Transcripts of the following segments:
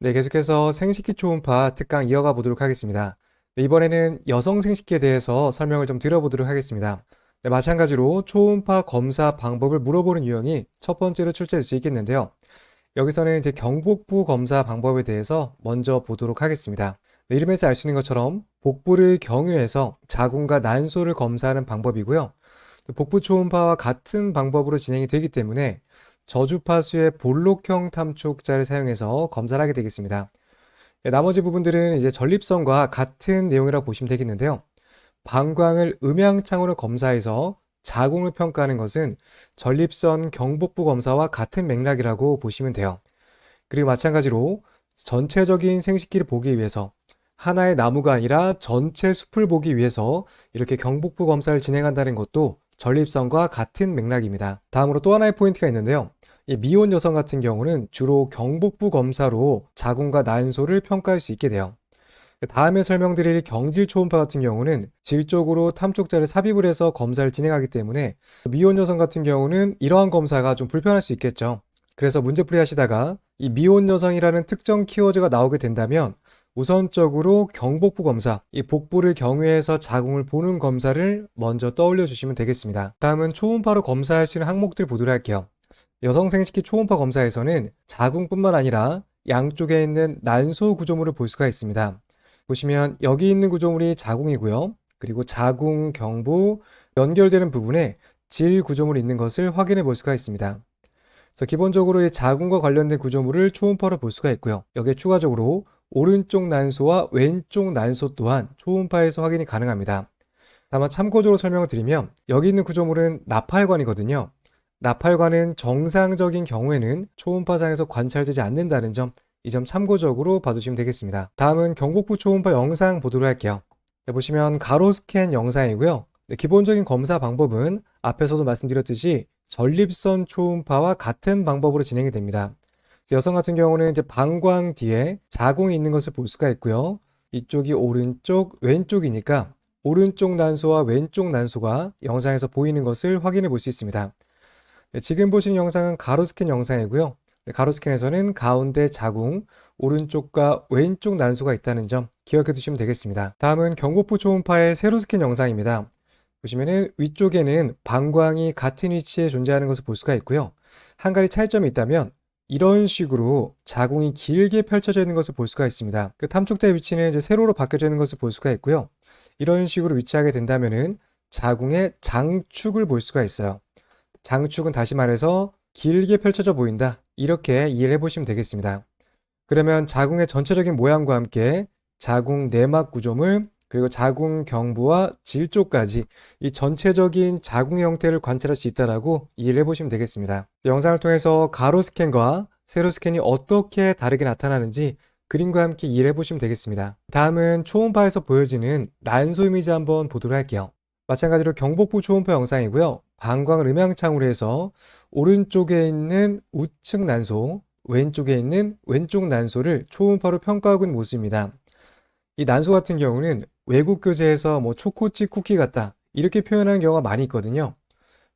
네, 계속해서 생식기 초음파 특강 이어가 보도록 하겠습니다. 네, 이번에는 여성 생식기에 대해서 설명을 좀 드려보도록 하겠습니다. 네, 마찬가지로 초음파 검사 방법을 물어보는 유형이 첫 번째로 출제될 수 있겠는데요. 여기서는 이제 경복부 검사 방법에 대해서 먼저 보도록 하겠습니다. 네, 이름에서 알 수 있는 것처럼 복부를 경유해서 자궁과 난소를 검사하는 방법이고요. 복부 초음파와 같은 방법으로 진행이 되기 때문에 저주파수의 볼록형 탐촉자를 사용해서 검사를 하게 되겠습니다. 예, 나머지 부분들은 이제 전립선과 같은 내용이라고 보시면 되겠는데요. 방광을 음향창으로 검사해서 자궁을 평가하는 것은 전립선 경복부 검사와 같은 맥락이라고 보시면 돼요. 그리고 마찬가지로 전체적인 생식기를 보기 위해서 하나의 나무가 아니라 전체 숲을 보기 위해서 이렇게 경복부 검사를 진행한다는 것도 전립선과 같은 맥락입니다. 다음으로 또 하나의 포인트가 있는데요. 이 미혼 여성 같은 경우는 주로 경복부 검사로 자궁과 난소를 평가할 수 있게 돼요. 다음에 설명드릴 경질 초음파 같은 경우는 질적으로 탐촉자를 삽입을 해서 검사를 진행하기 때문에 미혼 여성 같은 경우는 이러한 검사가 좀 불편할 수 있겠죠. 그래서 문제풀이 하시다가 이 미혼 여성이라는 특정 키워드가 나오게 된다면 우선적으로 경복부 검사, 이 복부를 경유해서 자궁을 보는 검사를 먼저 떠올려 주시면 되겠습니다. 다음은 초음파로 검사할 수 있는 항목들 보도록 할게요. 여성 생식기 초음파 검사에서는 자궁뿐만 아니라 양쪽에 있는 난소 구조물을 볼 수가 있습니다. 보시면 여기 있는 구조물이 자궁이고요. 그리고 자궁, 경부 연결되는 부분에 질 구조물이 있는 것을 확인해 볼 수가 있습니다. 그래서 기본적으로 이 자궁과 관련된 구조물을 초음파로 볼 수가 있고요. 여기에 추가적으로 오른쪽 난소와 왼쪽 난소 또한 초음파에서 확인이 가능합니다. 다만 참고적으로 설명을 드리면 여기 있는 구조물은 나팔관이거든요. 나팔관은 정상적인 경우에는 초음파상에서 관찰되지 않는다는 점, 이 점 참고적으로 봐두시면 되겠습니다. 다음은 경복부 초음파 영상 보도록 할게요. 네, 보시면 가로 스캔 영상이고요. 네, 기본적인 검사 방법은 앞에서도 말씀드렸듯이 전립선 초음파와 같은 방법으로 진행이 됩니다. 여성 같은 경우는 이제 방광 뒤에 자궁이 있는 것을 볼 수가 있고요. 이쪽이 오른쪽, 왼쪽이니까 오른쪽 난소와 왼쪽 난소가 영상에서 보이는 것을 확인해 볼 수 있습니다. 네, 지금 보신 영상은 가로 스캔 영상이고요. 네, 가로 스캔에서는 가운데 자궁, 오른쪽과 왼쪽 난소가 있다는 점 기억해 두시면 되겠습니다. 다음은 경복부 초음파의 세로 스캔 영상입니다. 보시면은 위쪽에는 방광이 같은 위치에 존재하는 것을 볼 수가 있고요. 한 가지 차이점이 있다면 이런 식으로 자궁이 길게 펼쳐져 있는 것을 볼 수가 있습니다. 그 탐촉자의 위치는 이제 세로로 바뀌어져 있는 것을 볼 수가 있고요. 이런 식으로 위치하게 된다면은 자궁의 장축을 볼 수가 있어요. 장축은 다시 말해서 길게 펼쳐져 보인다. 이렇게 이해를 해보시면 되겠습니다. 그러면 자궁의 전체적인 모양과 함께 자궁 내막 구조물 그리고 자궁 경부와 질 쪽까지 이 전체적인 자궁의 형태를 관찰할 수 있다라고 이해를 해보시면 되겠습니다. 영상을 통해서 가로 스캔과 세로 스캔이 어떻게 다르게 나타나는지 그림과 함께 이해를 해보시면 되겠습니다. 다음은 초음파에서 보여지는 난소 이미지 한번 보도록 할게요. 마찬가지로 경복부 초음파 영상이고요. 방광을 음향창으로 해서 오른쪽에 있는 우측 난소, 왼쪽에 있는 왼쪽 난소를 초음파로 평가하고 있는 모습입니다. 이 난소 같은 경우는 외국 교재에서 뭐 초코칩 쿠키 같다 이렇게 표현하는 경우가 많이 있거든요.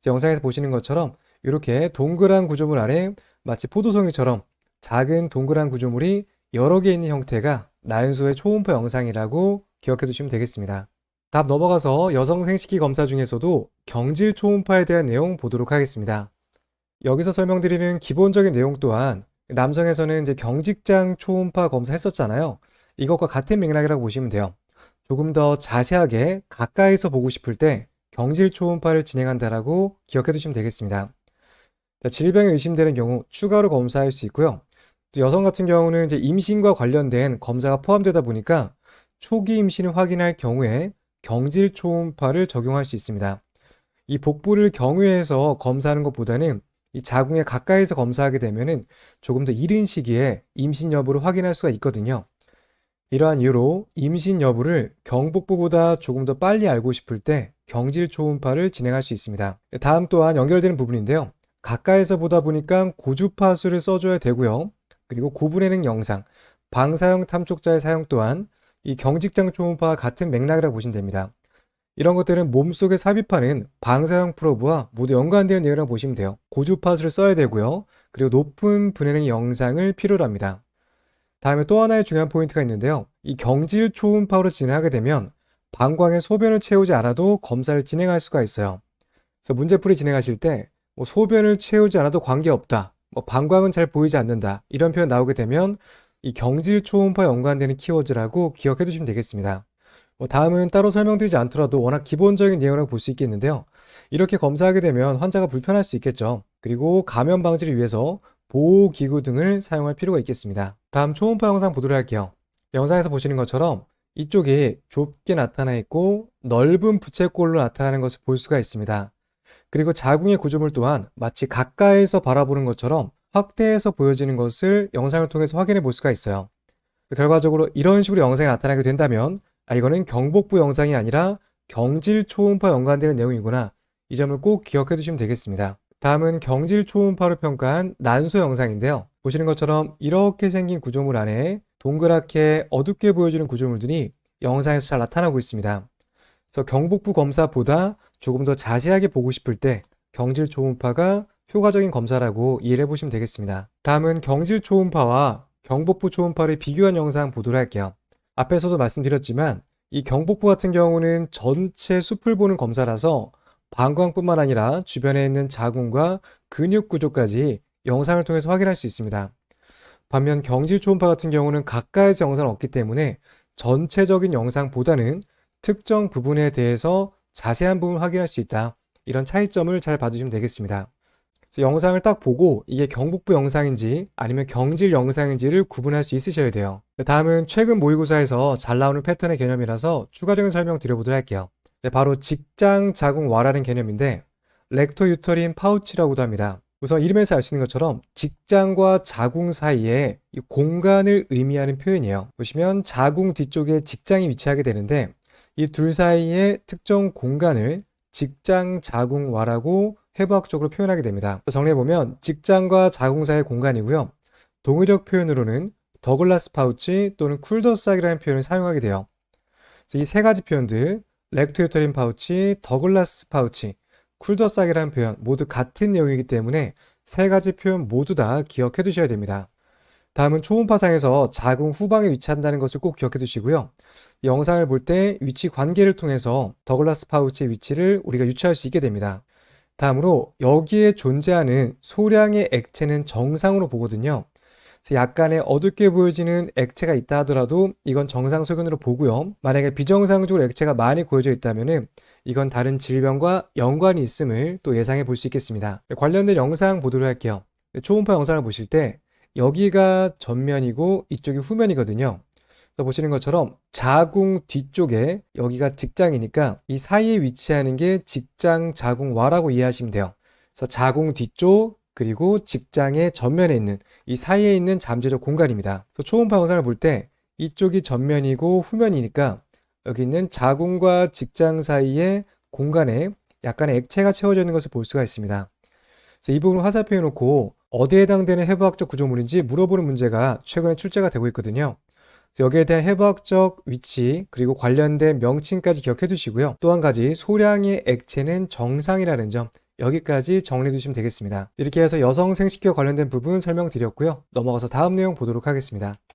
영상에서 보시는 것처럼 이렇게 동그란 구조물 아래 마치 포도송이처럼 작은 동그란 구조물이 여러 개 있는 형태가 난소의 초음파 영상이라고 기억해 두시면 되겠습니다. 다음 넘어가서 여성 생식기 검사 중에서도 경질 초음파에 대한 내용 보도록 하겠습니다. 여기서 설명드리는 기본적인 내용 또한 남성에서는 이제 경직장 초음파 검사 했었잖아요. 이것과 같은 맥락이라고 보시면 돼요. 조금 더 자세하게 가까이서 보고 싶을 때 경질 초음파를 진행한다라고 기억해 두시면 되겠습니다. 질병이 의심되는 경우 추가로 검사할 수 있고요. 여성 같은 경우는 이제 임신과 관련된 검사가 포함되다 보니까 초기 임신을 확인할 경우에 경질 초음파를 적용할 수 있습니다. 이 복부를 경유해서 검사하는 것보다는 이 자궁에 가까이서 검사하게 되면은 조금 더 이른 시기에 임신 여부를 확인할 수가 있거든요. 이러한 이유로 임신 여부를 경복부보다 조금 더 빨리 알고 싶을 때 경질 초음파를 진행할 수 있습니다. 다음 또한 연결되는 부분인데요. 가까이서 보다 보니까 고주파수를 써줘야 되고요. 그리고 구분해낸 영상, 방사형 탐촉자의 사용 또한 이 경직장 초음파와 같은 맥락이라고 보시면 됩니다. 이런 것들은 몸속에 삽입하는 방사형 프로브와 모두 연관되는 내용이라고 보시면 돼요. 고주파수를 써야 되고요. 그리고 높은 분해능 영상을 필요로 합니다. 다음에 또 하나의 중요한 포인트가 있는데요. 이 경질 초음파로 진행하게 되면 방광에 소변을 채우지 않아도 검사를 진행할 수가 있어요. 그래서 문제풀이 진행하실 때 뭐 소변을 채우지 않아도 관계없다. 뭐 방광은 잘 보이지 않는다. 이런 표현 나오게 되면 이 경질 초음파 연관되는 키워드라고 기억해 두시면 되겠습니다. 뭐 다음은 따로 설명드리지 않더라도 워낙 기본적인 내용이라고 볼수 있겠는데요. 이렇게 검사하게 되면 환자가 불편할 수 있겠죠. 그리고 감염 방지를 위해서 보호기구 등을 사용할 필요가 있겠습니다. 다음 초음파 영상 보도록 할게요. 영상에서 보시는 것처럼 이쪽이 좁게 나타나 있고 넓은 부채꼴로 나타나는 것을 볼 수가 있습니다. 그리고 자궁의 구조물 또한 마치 가까이서 바라보는 것처럼 확대해서 보여지는 것을 영상을 통해서 확인해 볼 수가 있어요. 결과적으로 이런 식으로 영상이 나타나게 된다면 아, 이거는 경복부 영상이 아니라 경질 초음파 연관되는 내용이구나. 이 점을 꼭 기억해 두시면 되겠습니다. 다음은 경질 초음파로 평가한 난소 영상인데요. 보시는 것처럼 이렇게 생긴 구조물 안에 동그랗게 어둡게 보여지는 구조물들이 영상에서 잘 나타나고 있습니다. 그래서 경복부 검사보다 조금 더 자세하게 보고 싶을 때 경질 초음파가 효과적인 검사라고 이해를 해보시면 되겠습니다. 다음은 경질 초음파와 경복부 초음파를 비교한 영상 보도록 할게요. 앞에서도 말씀드렸지만 이 경복부 같은 경우는 전체 숲을 보는 검사라서 방광뿐만 아니라 주변에 있는 자궁과 근육 구조까지 영상을 통해서 확인할 수 있습니다. 반면 경질 초음파 같은 경우는 가까이서 영상을 얻기 때문에 전체적인 영상보다는 특정 부분에 대해서 자세한 부분을 확인할 수 있다. 이런 차이점을 잘 봐주시면 되겠습니다. 영상을 딱 보고 이게 경복부 영상인지 아니면 경질 영상인지를 구분할 수 있으셔야 돼요. 다음은 최근 모의고사에서 잘 나오는 패턴의 개념이라서 추가적인 설명 드려보도록 할게요. 네, 바로 직장 자궁 와라는 개념인데 렉토 유터린 파우치라고도 합니다. 우선 이름에서 알 수 있는 것처럼 직장과 자궁 사이에 이 공간을 의미하는 표현이에요. 보시면 자궁 뒤쪽에 직장이 위치하게 되는데 이 둘 사이의 특정 공간을 직장 자궁와라고 해부학적으로 표현하게 됩니다. 정리해보면 직장과 자궁 사이의 공간이고요. 동의적 표현으로는 더글라스 파우치 또는 쿨더싹이라는 표현을 사용하게 돼요. 이 세 가지 표현들 렉토유터린 파우치, 더글라스 파우치, 쿨더싹이라는 표현 모두 같은 내용이기 때문에 세 가지 표현 모두 다 기억해 두셔야 됩니다. 다음은 초음파상에서 자궁 후방에 위치한다는 것을 꼭 기억해 두시고요. 영상을 볼 때 위치 관계를 통해서 더글라스 파우치의 위치를 우리가 유추할 수 있게 됩니다. 다음으로 여기에 존재하는 소량의 액체는 정상으로 보거든요. 약간의 어둡게 보여지는 액체가 있다 하더라도 이건 정상 소견으로 보고요. 만약에 비정상적으로 액체가 많이 고여져 있다면은 이건 다른 질병과 연관이 있음을 또 예상해 볼 수 있겠습니다. 네, 관련된 영상 보도록 할게요. 네, 초음파 영상을 보실 때 여기가 전면이고 이쪽이 후면이거든요. 보시는 것처럼 자궁 뒤쪽에 여기가 직장이니까 이 사이에 위치하는 게 직장 자궁와라고 이해하시면 돼요. 그래서 자궁 뒤쪽 그리고 직장의 전면에 있는 이 사이에 있는 잠재적 공간입니다. 그래서 초음파 영상을 볼 때 이쪽이 전면이고 후면이니까 여기 있는 자궁과 직장 사이의 공간에 약간의 액체가 채워져 있는 것을 볼 수가 있습니다. 이 부분을 화살표 해 놓고 어디에 해당되는 해부학적 구조물인지 물어보는 문제가 최근에 출제가 되고 있거든요. 여기에 대한 해부학적 위치 그리고 관련된 명칭까지 기억해 두시고요. 또 한 가지 소량의 액체는 정상이라는 점 여기까지 정리해 두시면 되겠습니다. 이렇게 해서 여성 생식기와 관련된 부분 설명드렸고요. 넘어가서 다음 내용 보도록 하겠습니다.